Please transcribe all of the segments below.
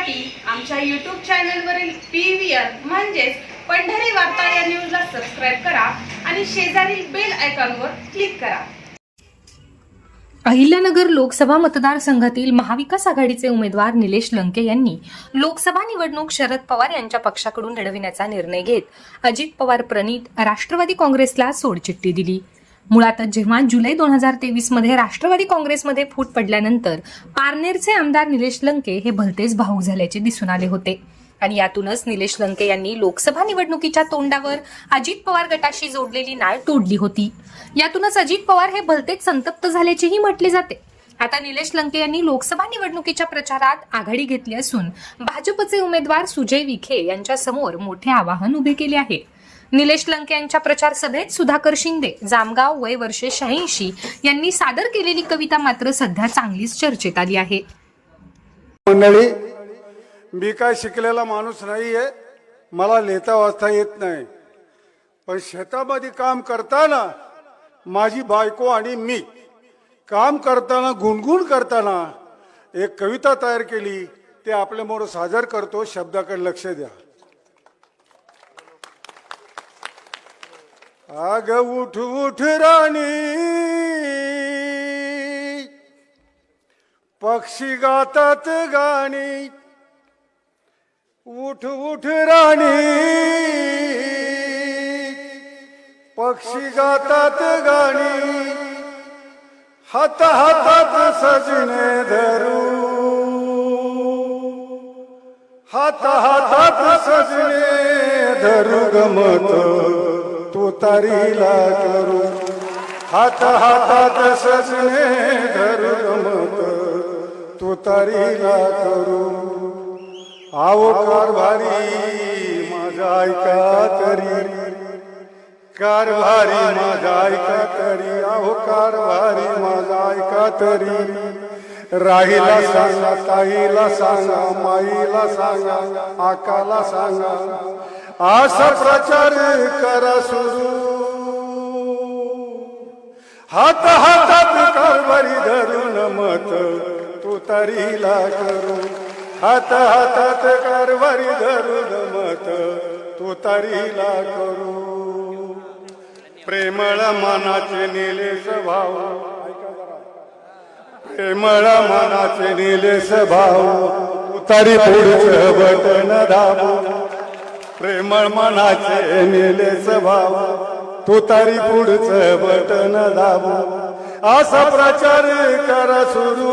पाहण्यासाठी आमच्या यूट्यूब चॅनलवरील पी व्ही आर म्हणजेच पंढरी वार्ता या न्यूजला सबस्क्राईब करा आणि शेजारील बेल आयकॉनवर क्लिक करा. अहिल्यानगर लोकसभा मतदारसंघातील महाविकास आघाडीचे उमेदवार निलेश लंके यांनी लोकसभा निवडणूक शरद पवार यांच्या पक्षाकडून लढविण्याचा निर्णय घेत अजित पवार प्रणित राष्ट्रवादी काँग्रेसला सोडचिठ्ठी दिली. मुळातच जेव्हा जुलै दोन हजार तेवीसमध्ये राष्ट्रवादी काँग्रेसमध्ये फूट पडल्यानंतर पारनेरचे आमदार निलेश लंके हे भलतेच भाऊक झाल्याचे दिसून आले होते. आणि यातूनच निलेश लंके यांनी लोकसभा निवडणुकीच्या तोंडावर अजित पवार गटाशी जोडलेली नाळ तोडली होती. यातूनच अजित पवार हे भलतेच संतप्त झाल्याचेही म्हटले जाते. आता निलेश लंके यांनी लोकसभा निवडणुकीच्या प्रचारात आघाडी घेतली असून भाजपचे उमेदवार सुजय विखे यांच्यासमोर मोठे आवाहन उभे केले आहे. निलेश लंके यांच्या प्रचार सभेत सुधाकर शिंदे जामगाव वय वर्षे शहाऐंशी यांनी सादर केलेली कविता मात्र सध्या चांगलीच चर्चेत आली आहे. मंडळी मी काय शिकलेला माणूस नाही आहे मला लिहिता वाचता येत नाही. पण शेतामध्ये काम करताना माझी बायको आणि मी काम करताना गुणगुण करताना एक कविता तयार केली ते आपल्यामोर सादर करतो शब्दाकडे लक्ष द्या. आग उठ उठ राणी. पक्षी गातात गाणी. उठ उठ राणी. पक्षी गातात गाणी. हात हातात सजने धरू. हात हातात सजने धरू गमत. तू तारीला करू. हात हातात सजने धरू गमत तू तारीला करू. आवो कारभारी माझा ऐका तरी. कारभारी माझा ऐका तरी. आहो कारभारी माझा ऐका तरी. राहीला सांगा ताईला सांगा माईला सांगा आकाला सांगा. असा प्रचार करा सुरू. हात हातात कारभारी धरून मत तू तरीला करू. हात हातात कारभारी धरून मत तू तरीला करू. प्रेमळ मनाचे निलेश स्वभाव प्रेमळ मनाचे निलेश भाऊ. उतारी पुढचं बटन दाबू. प्रेमळ मनाचे निलेश स्वभाव. तू तारी पुढच बटन दाबू. असा प्रचार करा सुरू.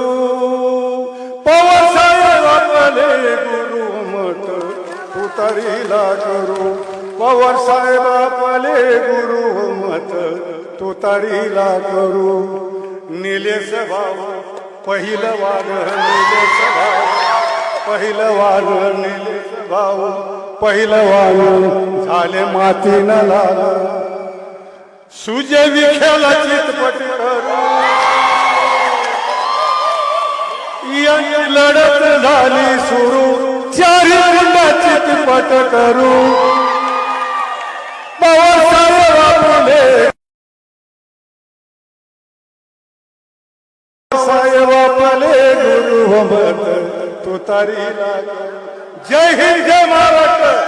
पवार साहेब आपले गुरु मठ तू तारीला करू. पवार साहेब आपले गुरु मत तू तारीला करू. निलेश भाऊ पहिलं वाद निलेश भाऊ पहिलवान वार निलेश भाऊ पहिलवान झाले माती न लाल सुजय विखेला चितपट करू. लढत झाली सुरू. चार चितपट करू. पवार साहेब आपले. साहेब आपले गुरु मत तू तारीला जय हिंद जय महाराष्ट्र